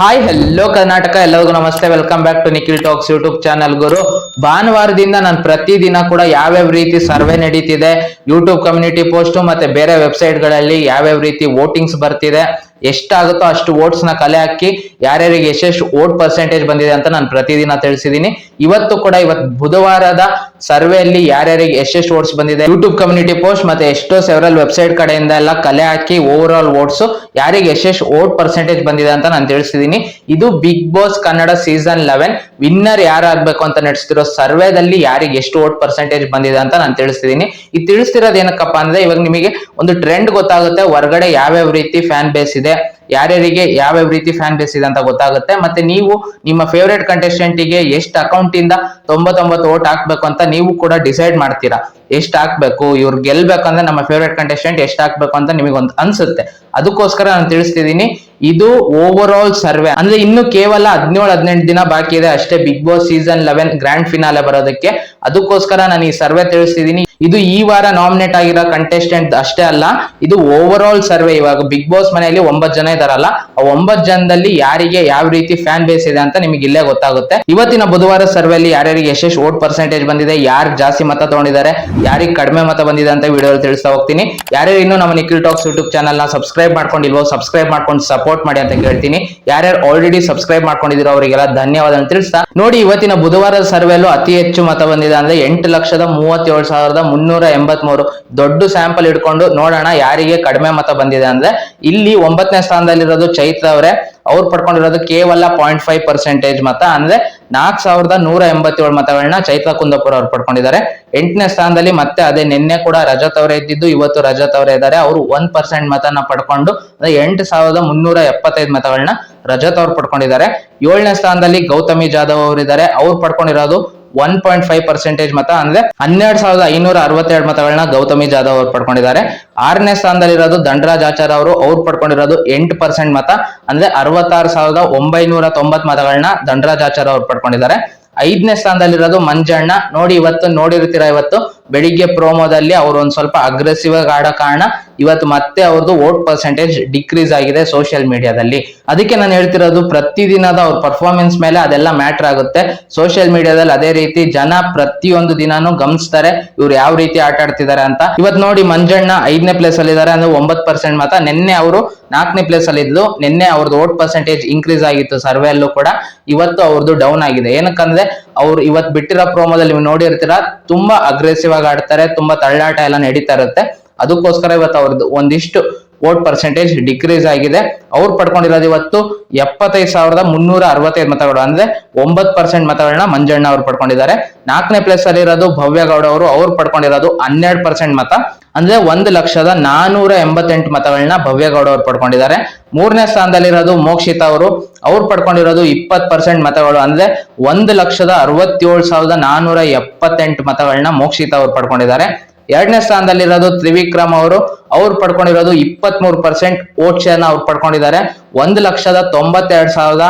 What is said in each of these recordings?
Hi hello Karnataka ಎಲ್ಲರಿಗೂ ನಮಸ್ತೆ. Welcome back to Nikhil talks YouTube channel ಗುರು, ಭಾನುವಾರದಿಂದ ನಾನು ಪ್ರತಿದಿನ ಕೂಡ ಯಾವ್ಯಾವ ರೀತಿ ಸರ್ವೆ ನಡೀತಿದೆ ಯೂಟ್ಯೂಬ್ ಕಮ್ಯುನಿಟಿ ಪೋಸ್ಟ್ ಮತ್ತೆ ಬೇರೆ ವೆಬ್ಸೈಟ್ಗಳಲ್ಲಿ ಯಾವ್ಯಾವ ರೀತಿ ವೋಟಿಂಗ್ಸ್ ಬರ್ತಿದೆ ಎಷ್ಟಾಗುತ್ತೋ ಅಷ್ಟು ಓಟ್ಸ್ನ ಕಲೆ ಹಾಕಿ ಯಾರ್ಯಾರಿಗೆ ಎಷ್ಟೆಷ್ಟು ಓಟ್ ಪರ್ಸೆಂಟೇಜ್ ಬಂದಿದೆ ಅಂತ ನಾನು ಪ್ರತಿದಿನ ತಿಳಿಸಿದೀನಿ. ಇವತ್ತು ಕೂಡ ಇವತ್ತು ಬುಧವಾರದ ಸರ್ವೆಯಲ್ಲಿ ಯಾರ್ಯಾರಿಗೆ ಎಷ್ಟೆಷ್ಟು ಓಟ್ಸ್ ಬಂದಿದೆ ಯೂಟ್ಯೂಬ್ ಕಮ್ಯುನಿಟಿ ಪೋಸ್ಟ್ ಮತ್ತೆ ಎಷ್ಟೋ ಸೆವರಲ್ ವೆಬ್ಸೈಟ್ ಕಡೆಯಿಂದ ಎಲ್ಲ ಕಲೆ ಹಾಕಿ ಓವರ್ ಆಲ್ ವೋಟ್ಸ್ ಯಾರಿಗೆ ಎಷ್ಟೆಷ್ಟು ಓಟ್ ಪರ್ಸೆಂಟೇಜ್ ಬಂದಿದೆ ಅಂತ ನಾನು ತಿಳಿಸಿದೀನಿ. ಇದು Bigg Boss Kannada season eleven winner ಯಾರಾಗ್ಬೇಕು ಅಂತ ನಡೆಸ್ತಿರೋ ಸರ್ವೆದಲ್ಲಿ ಯಾರಿಗೆ ಎಷ್ಟು ಓಟ್ ಪರ್ಸೆಂಟೇಜ್ ಬಂದಿದೆ ಅಂತ ನಾನು ತಿಳಿಸ್ತಿದ್ದೀನಿ ಈ ತಿಳಿಸ್ತಿರೋದು ಏನಕ್ಕಪ್ಪ ಅಂದ್ರೆ ಇವಾಗ ನಿಮಗೆ ಒಂದು ಟ್ರೆಂಡ್ ಗೊತ್ತಾಗುತ್ತೆ, ಹೊರಗಡೆ ಯಾವ್ಯಾವ ರೀತಿ ಫ್ಯಾನ್ ಬೇಸ್ ಇದೆ ಯಾರ್ಯಾರಿಗೆ ಯಾವ್ಯಾವ ರೀತಿ ಫ್ಯಾನ್ ಬೇಸ್ ಇದೆ ಅಂತ ಗೊತ್ತಾಗುತ್ತೆ. ಮತ್ತೆ ನೀವು ನಿಮ್ಮ ಫೇವ್ರೇಟ್ ಕಂಟೆಸ್ಟೆಂಟ್ಗೆ ಎಷ್ಟು ಅಕೌಂಟ್ ಇಂದ ತೊಂಬತ್ತೊಂಬತ್ತು ವೋಟ್ ಹಾಕ್ಬೇಕು ಅಂತ ನೀವು ಕೂಡ ಡಿಸೈಡ್ ಮಾಡ್ತೀರಾ. ಎಷ್ಟು ಹಾಕ್ಬೇಕು, ಇವ್ರು ಗೆಲ್ಬೇಕಂದ್ರೆ ನಮ್ಮ ಫೇವ್ರೇಟ್ ಕಂಟೆಸ್ಟೆಂಟ್ ಎಷ್ಟು ಹಾಕ್ಬೇಕು ಅಂತ ನಿಮಗೆ ಒಂದು ಅನ್ಸುತ್ತೆ. ಅದಕ್ಕೋಸ್ಕರ ನಾನು ತಿಳಿಸ್ತಿದ್ದೀನಿ ಇದು ಓವರ್ ಆಲ್ ಸರ್ವೆ. ಅಂದ್ರೆ ಇನ್ನು ಕೇವಲ ಹದಿನೇಳು, ಹದಿನೆಂಟು ದಿನ ಬಾಕಿ ಇದೆ. ಅಷ್ಟೇ Bigg Boss season eleven grand finale ಬರೋದಕ್ಕೆ. ಅದಕ್ಕೋಸ್ಕರ ನಾನು ಈ ಸರ್ವೆ ತಿಳಿಸ್ತಿದ್ದೀನಿ. ಇದು ಈ ವಾರ ನಾಮಿನೇಟ್ ಆಗಿರೋ ಕಂಟೆಸ್ಟೆಂಟ್ ಅಷ್ಟೇ ಅಲ್ಲ, ಇದು ಓವರ್ ಆಲ್ ಸರ್ವೆ. ಇವಾಗ ಬಿಗ್ ಬಾಸ್ ಮನೆಯಲ್ಲಿ ಒಂಬತ್ತು ಜನ ಇದಾರಲ್ಲ, ಆ ಒಂಬತ್ತು ಜನದಲ್ಲಿ ಯಾರಿಗೆ ಯಾವ ರೀತಿ ಫ್ಯಾನ್ ಬೇಸ್ ಇದೆ ಅಂತ ನಿಮಗೆ ಇಲ್ಲೇ ಗೊತ್ತಾಗುತ್ತೆ. ಇವತ್ತಿನ ಬುಧವಾರ ಸರ್ವೆಯಲ್ಲಿ ಯಾರ್ಯಾರಿಗೆ ಎಷ್ಟೆಷ್ಟು ವೋಟ್ ಪರ್ಸೆಂಟೇಜ್ ಬಂದಿದೆ, ಯಾರು ಜಾಸ್ತಿ ಮತ ತಗೊಂಡಿದ್ದಾರೆ, ಯಾರಿಗೆ ಕಡಿಮೆ ಮತ ಬಂದಿದೆ ಅಂತ ವಿಡಿಯೋ ತಿಳಿಸ್ತಾ ಹೋಗ್ತೀನಿ. ಯಾರ್ಯಾರು ಇನ್ನೂ ನಮ್ಮ Nikhil talks YouTube channel subscribe ಮಾಡ್ಕೊಂಡಿಲ್ವೋ subscribe ಮಾಡ್ಕೊಂಡು ಸಪೋರ್ಟ್ ಮಾಡಿ ಅಂತ ಕೇಳ್ತೀನಿ. ಯಾರ್ಯಾರು ಆಲ್ರೆಡಿ ಸಬ್ಸ್ಕ್ರೈಬ್ ಮಾಡ್ಕೊಂಡಿದ್ದೀರೋ ಅವರಿಗೆಲ್ಲ ಧನ್ಯವಾದ ಅಂತ ತಿಳಿಸ್ತಾ. ನೋಡಿ, ಇವತ್ತಿನ ಬುಧವಾರದ ಸರ್ವೆಲ್ಲೂ ಅತಿ ಹೆಚ್ಚು ಮತ ಬಂದಿದೆ ಅಂದ್ರೆ ಎಂಟು ಲಕ್ಷದ ಮೂವತ್ತೇಳು ಸಾವಿರದ ಮುನ್ನೂರ ಎಂಬತ್ಮೂರು. ದೊಡ್ಡ ಸ್ಯಾಂಪಲ್ ಇಟ್ಕೊಂಡು ನೋಡೋಣ ಯಾರಿಗೆ ಕಡಿಮೆ ಮತ ಬಂದಿದೆ ಅಂದ್ರೆ. ಇಲ್ಲಿ ಒಂಬತ್ತನೇ ಸ್ಥಾನದಲ್ಲಿರೋದು ಚೈತ್ರ ಅವರೇ. ಅವ್ರು ಪಡ್ಕೊಂಡಿರೋದು ಕೇವಲ ಪಾಯಿಂಟ್ ಫೈವ್ ಪರ್ಸೆಂಟೇಜ್ ಮತ ಅಂದ್ರೆ ನಾಲ್ಕ್ ಸಾವಿರದ ನೂರ ಎಂಬತ್ತೇಳು ಮತಗಳನ್ನ ಚೈತ್ರ ಕುಂದಾಪುರ ಅವ್ರು ಪಡ್ಕೊಂಡಿದ್ದಾರೆ. ಎಂಟನೇ ಸ್ಥಾನದಲ್ಲಿ ಮತ್ತೆ ಅದೇ ನಿನ್ನೆ ಕೂಡ ರಜತ್ ಅವರೇ ಇದ್ದಿದ್ದು, ಇವತ್ತು ರಜತ್ ಅವರೇ ಇದ್ದಾರೆ. ಅವರು ಒಂದ್ ಪರ್ಸೆಂಟ್ ಮತನ ಪಡ್ಕೊಂಡು, ಅಂದ್ರೆ ಎಂಟು ಸಾವಿರದ ಮುನ್ನೂರ ಎಪ್ಪತ್ತೈದು ಮತಗಳನ್ನ ರಜತ್ ಅವ್ರು ಪಡ್ಕೊಂಡಿದ್ದಾರೆ. ಏಳನೇ ಸ್ಥಾನದಲ್ಲಿ ಗೌತಮಿ ಜಾಧವ್ ಅವರಿದ್ದಾರೆ. ಅವ್ರು ಪಡ್ಕೊಂಡಿರೋದು ಒನ್ ಪಾಯಿಂಟ್ ಫೈವ್ ಪರ್ಸೆಂಟೇಜ್ ಮತ, ಅಂದ್ರೆ ಹನ್ನೆರಡ್ ಸಾವಿರದ ಐನೂರ ಅರವತ್ತೆರಡು ಮತಗಳನ್ನ ಗೌತಮಿ ಜಾಧವ್ ಅವರು ಪಡ್ಕೊಂಡಿದ್ದಾರೆ. ಆರನೇ ಸ್ಥಾನದಲ್ಲಿರೋದು ದಂಡರಾಜ್ ಆಚಾರ್ ಅವರು, ಅವ್ರು ಪಡ್ಕೊಂಡಿರೋದು ಎಂಟು ಪರ್ಸೆಂಟ್ ಮತ, ಅಂದ್ರೆ ಅರವತ್ತಾರು ಸಾವಿರದ ಒಂಬೈನೂರ ತೊಂಬತ್ ಮತಗಳನ್ನ ದಂಡರಾಜ್ ಆಚಾರ್ ಅವರು ಪಡ್ಕೊಂಡಿದ್ದಾರೆ. ಐದನೇ ಸ್ಥಾನದಲ್ಲಿರೋದು ಮಂಜಣ್ಣ, ನೋಡಿ ಇವತ್ತು, ನೋಡಿರ್ತೀರಾ ಇವತ್ತು? ಬೆಳಿಗ್ಗೆ ಪ್ರೋಮೋದಲ್ಲಿ ಅವ್ರು ಒಂದ್ ಸ್ವಲ್ಪ ಅಗ್ರೆಸಿವ್ ಆಗಿ ಆಡೋ ಕಾರಣ ಇವತ್ತು ಮತ್ತೆ ಅವ್ರದ್ದು ವೋಟ್ ಪರ್ಸೆಂಟೇಜ್ ಡಿಕ್ರೀಸ್ ಆಗಿದೆ ಸೋಷಿಯಲ್ ಮೀಡಿಯಾದಲ್ಲಿ ಅದಕ್ಕೆ ನಾನು ಹೇಳ್ತಿರೋದು ಪ್ರತಿದಿನದ ಅವ್ರ ಪರ್ಫಾರ್ಮೆನ್ಸ್ ಮೇಲೆ ಅದೆಲ್ಲ ಮ್ಯಾಟರ್ ಆಗುತ್ತೆ. ಸೋಷಿಯಲ್ ಮೀಡಿಯಾದಲ್ಲಿ ಅದೇ ರೀತಿ ಜನ ಪ್ರತಿಯೊಂದು ದಿನಾನು ಗಮನಿಸ್ತಾರೆ ಇವ್ರು ಯಾವ ರೀತಿ ಆಟ ಆಡ್ತಿದ್ದಾರೆ ಅಂತ. ಇವತ್ತು ನೋಡಿ ಮಂಜಣ್ಣ ಐದನೇ ಪ್ಲೇಸ್ ಅಲ್ಲಿ ಇದ್ದಾರೆ ಅಂದ್ರೆ ಒಂಬತ್ತು ಪರ್ಸೆಂಟ್ ಮಾತ್ರ. ನಿನ್ನೆ ಅವರು ನಾಲ್ಕನೇ ಪ್ಲೇಸ್ ಅಲ್ಲಿ ಇದ್ಲು. ನಿನ್ನೆ ಅವ್ರದ್ದು ವೋಟ್ ಪರ್ಸೆಂಟೇಜ್ ಇನ್ಕ್ರೀಸ್ ಆಗಿತ್ತು ಸರ್ವೆ ಅಲ್ಲೂ ಕೂಡ. ಇವತ್ತು ಅವ್ರದ್ದು ಡೌನ್ ಆಗಿದೆ. ಏನಕ್ಕಂದ್ರೆ ಅವ್ರು ಇವತ್ತು ಬಿಟ್ಟಿರೋ ಪ್ರೋಮೋದಲ್ಲಿ ನೀವು ನೋಡಿರ್ತೀರಾ, ತುಂಬಾ ಅಗ್ರೆಸಿವ್ ಆಡ್ತಾರೆ ತುಂಬಾ ತಳ್ಳಾಟ ಎಲ್ಲ ನಡೀತಾ ಇರುತ್ತೆ. ಅದಕ್ಕೋಸ್ಕರ ಇವತ್ತು ಅವ್ರದ್ದು ಒಂದಿಷ್ಟು ವೋಟ್ ಪರ್ಸೆಂಟೇಜ್ ಡಿಕ್ರೀಸ್ ಆಗಿದೆ. ಅವ್ರು ಪಡ್ಕೊಂಡಿರೋದು ಇವತ್ತು ಎಪ್ಪತ್ತೈದು ಸಾವಿರದ ಮುನ್ನೂರ ಅರವತ್ತೈದು ಮತಗಳು. ಅಂದ್ರೆ ಒಂಬತ್ತು ಪರ್ಸೆಂಟ್ ಮತಗಳನ್ನ ಮಂಜಣ್ಣ ಅವ್ರು ಪಡ್ಕೊಂಡಿದ್ದಾರೆ. ನಾಲ್ಕನೇ ಪ್ಲೇಸ್ ಅಲ್ಲಿ ಇರೋದು ಭವ್ಯಗೌಡ ಅವರು, ಅವ್ರು ಪಡ್ಕೊಂಡಿರೋದು ಹನ್ನೆರಡು ಪರ್ಸೆಂಟ್ ಮತ. ಅಂದ್ರೆ ಒಂದು ಲಕ್ಷದ ನಾನೂರ ಎಂಬತ್ತೆಂಟು ಮತಗಳನ್ನ ಭವ್ಯಗೌಡ ಅವರು ಪಡ್ಕೊಂಡಿದ್ದಾರೆ. ಮೂರನೇ ಸ್ಥಾನದಲ್ಲಿರೋದು ಮೋಕ್ಷಿತಾ ಅವರು. ಅವ್ರು ಪಡ್ಕೊಂಡಿರೋದು ಇಪ್ಪತ್ತು ಪರ್ಸೆಂಟ್ ಮತಗಳು. ಅಂದ್ರೆ ಒಂದು ಲಕ್ಷದ ಅರವತ್ತೇಳು ಸಾವಿರದ ನಾನೂರ ಎಪ್ಪತ್ತೆಂಟು ಮತಗಳನ್ನ ಮೋಕ್ಷಿತಾ ಅವ್ರು ಪಡ್ಕೊಂಡಿದ್ದಾರೆ. ಎರಡನೇ ಸ್ಥಾನದಲ್ಲಿರೋದು ತ್ರಿವಿಕ್ರಮ್ ಅವರು. ಅವ್ರು ಪಡ್ಕೊಂಡಿರೋದು ಇಪ್ಪತ್ತ್ ಮೂರು ಪರ್ಸೆಂಟ್ ಓಟ್ ಶೇರ್ನ ಅವ್ರು ಪಡ್ಕೊಂಡಿದ್ದಾರೆ. ಒಂದು ಲಕ್ಷದ ತೊಂಬತ್ತೆರಡು ಸಾವಿರದ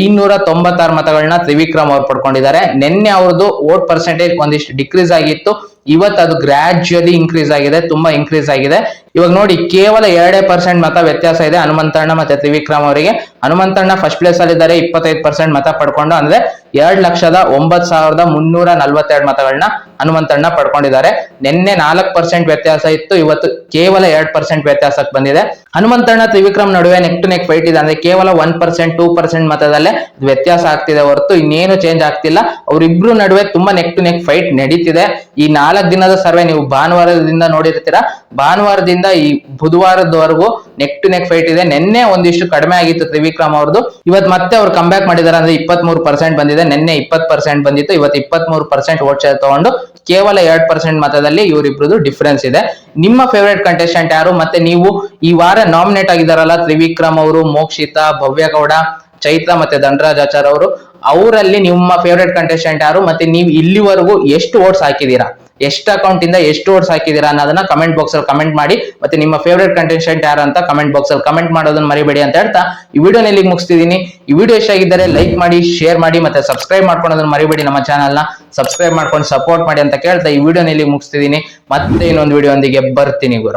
ಐನೂರ ತೊಂಬತ್ತಾರು ಮತಗಳನ್ನ ತ್ರಿವಿಕ್ರಮ್ ಅವ್ರು ಪಡ್ಕೊಂಡಿದ್ದಾರೆ. ನಿನ್ನೆ ಅವ್ರದ್ದು ಓಟ್ ಪರ್ಸೆಂಟೇಜ್ ಒಂದಿಷ್ಟು ಡಿಕ್ರೀಸ್ ಆಗಿತ್ತು. ಇವತ್ತು ಅದು ಗ್ರಾಜ್ಯುಲಿ ಇನ್ಕ್ರೀಸ್ ಆಗಿದೆ, ತುಂಬಾ ಇನ್ಕ್ರೀಸ್ ಆಗಿದೆ. ಇವಾಗ ನೋಡಿ, ಕೇವಲ ಎರಡೇ ಪರ್ಸೆಂಟ್ ಮತ ವ್ಯತ್ಯಾಸ ಇದೆ ಹನುಮಂತಣ್ಣ ಮತ್ತೆ ತ್ರಿವಿಕ್ರಮ್ ಅವರಿಗೆ. ಹನುಮಂತಣ್ಣ ಫಸ್ಟ್ ಪ್ಲೇಸ್ ಅಲ್ಲಿ ಇದ್ದಾರೆ, ಇಪ್ಪತ್ತೈದು ಪರ್ಸೆಂಟ್ ಮತ ಪಡ್ಕೊಂಡು, ಅಂದ್ರೆ ಎರಡ್ ಲಕ್ಷದ ಒಂಬತ್ ಸಾವಿರದ ಮುನ್ನೂರ ನಲ್ವತ್ತೆರಡು ಮತಗಳನ್ನ ಹನುಮಂತಣ್ಣ ಪಡ್ಕೊಂಡಿದ್ದಾರೆ. ನಿನ್ನೆ ನಾಲ್ಕು ಪರ್ಸೆಂಟ್ ವ್ಯತ್ಯಾಸ ಇತ್ತು, ಇವತ್ತು ಕೇವಲ ಎರಡ್ ಪರ್ಸೆಂಟ್ ವ್ಯತ್ಯಾಸಕ್ಕೆ ಬಂದಿದೆ. ಹನುಮಂತಣ್ಣ ತ್ರಿವಿಕ್ರಮ್ ನಡುವೆ ನೆಕ್ ಟು ನೆಕ್ ಫೈಟ್ ಇದೆ, ಅಂದ್ರೆ ಕೇವಲ ಒನ್ ಪರ್ಸೆಂಟ್ ಟೂ ಪರ್ಸೆಂಟ್ ಮತದಲ್ಲೇ ವ್ಯತ್ಯಾಸ ಆಗ್ತಿದೆ ಹೊರತು, ಇನ್ನೇನು ಚೇಂಜ್ ಆಗ್ತಿಲ್ಲ. ಅವರಿಬ್ರು ನಡುವೆ ತುಂಬಾ ನೆಕ್ ಟು ನೆಕ್ ಫೈಟ್ ನಡೀತಿದೆ. ಈ ನಾಲ್ಕು ದಿನದ ಸರ್ವೆ ನೀವು ಭಾನುವಾರದಿಂದ ನೋಡಿರ್ತೀರಾ. ಭಾನುವಾರದಿಂದ ಈ ಬುಧವಾರದವರೆಗೂ ನೆಕ್ ಟು ನೆಕ್ ಫೈಟ್ ಇದೆ. ನಿನ್ನೆ ಒಂದಿಷ್ಟು ಕಡಿಮೆ ಆಗಿತ್ತು ತ್ರಿವಿಕ್ರಮ್ ಅವ್ರದ್ದು ಇವತ್ತು ಮತ್ತೆ ಅವ್ರು ಕಮ್ ಬ್ಯಾಕ್ ಮಾಡಿದಾರೆ ಅಂದ್ರೆ ಇಪ್ಪತ್ತ್ ಮೂರು ಪರ್ಸೆಂಟ್ ಬಂದಿದೆ. ನಿನ್ನೆ ಇಪ್ಪತ್ ಪರ್ಸೆಂಟ್ ಬಂದಿತ್ತು. ಇವತ್ತು ಇಪ್ಪತ್ತ್ ಮೂರು ಪರ್ಸೆಂಟ್ ವೋಟ್ ಶೇರ್ ತಗೊಂಡು ಕೇವಲ ಎರಡ್ ಪರ್ಸೆಂಟ್ ಮತದಲ್ಲಿ ಇವರಿಬ್ರದ್ದು ಡಿಫರೆನ್ಸ್ ಇದೆ. ನಿಮ್ಮ ಫೇವರೇಟ್ ಕಂಟೆಸ್ಟೆಂಟ್ ಯಾರು? ಮತ್ತೆ ನೀವು ಈ ವಾರ ನಾಮಿನೇಟ್ ಆಗಿದಾರಲ್ಲ ತ್ರಿವಿಕ್ರಮ್ ಅವರು, ಮೋಕ್ಷಿತಾ, ಭವ್ಯಗೌಡ, ಚೈತ್ರ ಮತ್ತೆ ದಂಡರಾಜ್ ಆಚಾರ್ ಅವರು. ಅವರಲ್ಲಿ ನಿಮ್ಮ ಫೇವರೇಟ್ ಕಂಟೆಸ್ಟೆಂಟ್ ಯಾರು? ಮತ್ತೆ ನೀವು ಇಲ್ಲಿವರೆಗೂ ಎಷ್ಟು ವೋಟ್ಸ್ ಹಾಕಿದೀರಾ ಎಷ್ಟು ಅಕೌಂಟ್ ಇಂದ ಎಷ್ಟು ಓಟ್ಸ್ ಹಾಕಿದೀರಾ ಅನ್ನೋದನ್ನ ಕಮೆಂಟ್ ಬಾಕ್ಸ್ ಅಲ್ಲಿ ಕಮೆಂಟ್ ಮಾಡಿ, ಮತ್ತೆ ನಿಮ್ಮ ಫೇವರೇಟ್ ಕಂಟೆಸ್ಟೆಂಟ್ ಯಾರು ಅಂತ ಕಮೆಂಟ್ ಬಾಕ್ಸ್ ಅಲ್ಲಿ ಕಮೆಂಟ್ ಮಾಡೋದನ್ನ ಮರಿಬೇಡಿ ಅಂತ ಹೇಳ್ತಾ, ಈ ವಿಡಿಯೋನ ಇಲ್ಲಿಗೆ ಮುಗಿಸ್ತಿದ್ದೀನಿ ಈ ವಿಡಿಯೋ ಇಷ್ಟ ಆಗಿದ್ದರೆ ಲೈಕ್ ಮಾಡಿ ಶೇರ್ ಮಾಡಿ, ಮತ್ತೆ ಸಬ್ಸ್ಕ್ರೈಬ್ ಮಾಡ್ಕೊಳೋದನ್ನ ಮರಿಬೇಡಿ ನಮ್ಮ ಚಾನಲ್ನ ಸಬ್ಸ್ಕ್ರೈಬ್ ಮಾಡ್ಕೊಂಡು ಸಪೋರ್ಟ್ ಮಾಡಿ ಅಂತ ಕೇಳ್ತಾ ಈ ವಿಡಿಯೋನ ಇಲ್ಲಿಗೆ ಮುಗಿಸ್ತಿದ್ದೀನಿ ಮತ್ತೆ ಇನ್ನೊಂದು ವಿಡಿಯೋ ಒಂದಿಗೆ ಬರ್ತೀನಿ ಗುರು.